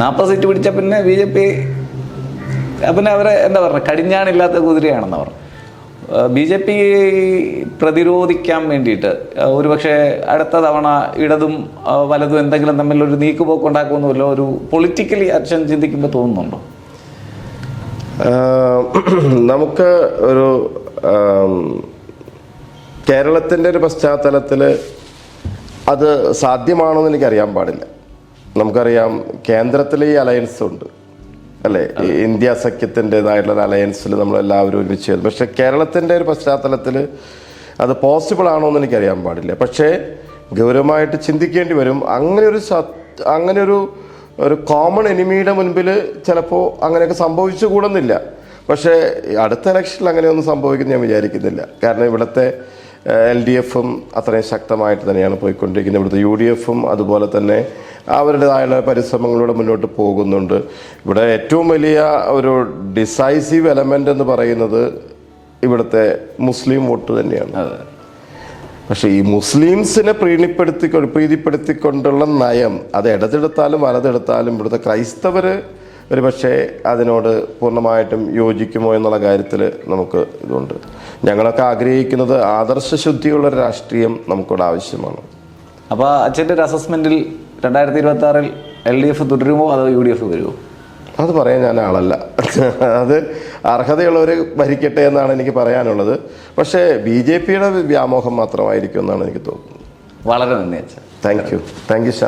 നാൽപ്പത് സീറ്റ് പിടിച്ച പിന്നെ ബി ജെ പി പിന്നെ അവരെ എന്താ പറയുക കടിഞ്ഞാണില്ലാത്ത കുതിരയാണെന്ന് പറഞ്ഞു ബി ജെ പി പ്രതിരോധിക്കാൻ വേണ്ടിയിട്ട് ഒരുപക്ഷെ അടുത്ത തവണ ഇടതും വലതും എന്തെങ്കിലും തമ്മിൽ ഒരു നീക്കുപോക്ക് ഉണ്ടാക്കുമെന്നല്ലോ ഒരു പൊളിറ്റിക്കലി അച്ഛൻ ചിന്തിക്കുമ്പോൾ തോന്നുന്നുണ്ടോ? നമുക്ക് ഒരു കേരളത്തിന്റെ ഒരു പശ്ചാത്തലത്തിൽ അത് സാധ്യമാണോ എന്ന് എനിക്കറിയാൻ പാടില്ല. നമുക്കറിയാം കേന്ദ്രത്തിൽ ഈ അലയൻസ് ഉണ്ട്. അല്ലേ? ഇന്ത്യ സഖ്യത്തിന്റെതായിട്ടുള്ള ഒരു അലയൻസിൽ നമ്മളെല്ലാവരും ഒരുമിച്ച് ചേർന്നു. പക്ഷെ കേരളത്തിന്റെ ഒരു പശ്ചാത്തലത്തിൽ അത് പോസിബിൾ ആണോ എന്ന് എനിക്കറിയാൻ പാടില്ല. പക്ഷേ ഗൗരവമായിട്ട് ചിന്തിക്കേണ്ടി വരും. അങ്ങനെ ഒരു അങ്ങനെ ഒരു ഒരു കോമൺ എനിമിയുടെ മുൻപിൽ ചിലപ്പോൾ അങ്ങനെയൊക്കെ സംഭവിച്ചു കൂടുന്നില്ല പക്ഷേ അടുത്ത ഇലക്ഷനിൽ അങ്ങനെയൊന്നും സംഭവിക്കുന്നു ഞാൻ വിചാരിക്കുന്നില്ല. കാരണം ഇവിടുത്തെ എൽ ഡി എഫും അത്രയും ശക്തമായിട്ട് തന്നെയാണ് പോയിക്കൊണ്ടിരിക്കുന്നത്. ഇവിടുത്തെ യു ഡി എഫും അതുപോലെ തന്നെ അവരുടേതായുള്ള പരിശ്രമങ്ങളിലൂടെ മുന്നോട്ട് പോകുന്നുണ്ട്. ഇവിടെ ഏറ്റവും വലിയ ഒരു ഡിസൈസീവ് എലമെന്റ് എന്ന് പറയുന്നത് ഇവിടുത്തെ മുസ്ലിം വോട്ട് തന്നെയാണ്. പക്ഷേ ഈ മുസ്ലിംസിനെ പ്രീണിപ്പെടുത്തി പ്രീതിപ്പെടുത്തിക്കൊണ്ടുള്ള നയം അത് ഇടതെടുത്താലും വലതെടുത്താലും ഇവിടുത്തെ ക്രൈസ്തവർ ഒരു പക്ഷേ അതിനോട് പൂർണമായിട്ടും യോജിക്കുമോ എന്നുള്ള കാര്യത്തിൽ നമുക്ക് ഇതുണ്ട്. ഞങ്ങളൊക്കെ ആഗ്രഹിക്കുന്നത് ആദർശ ശുദ്ധിയുള്ള ഒരു രാഷ്ട്രീയം നമുക്കിവിടെ ആവശ്യമാണ്. അപ്പോൾ അച്ഛന്റെ ഒരു അസസ്മെന്റിൽ രണ്ടായിരത്തി ഇരുപത്തി ആറിൽ എൽ ഡി എഫ് തുടരുമോ അതോ യു ഡി എഫ് വരുമോ? അത് പറയാൻ ഞാൻ ആളല്ല. അത് അർഹതയുള്ളവർ ഭരിക്കട്ടെ എന്നാണ് എനിക്ക് പറയാനുള്ളത്. പക്ഷേ ബി ജെ പിയുടെ വ്യാമോഹം മാത്രമായിരിക്കും എന്നാണ് എനിക്ക് തോന്നുന്നത്. വളരെ നന്ദി അച്ഛൻ. Thank you. Thank you Shyam.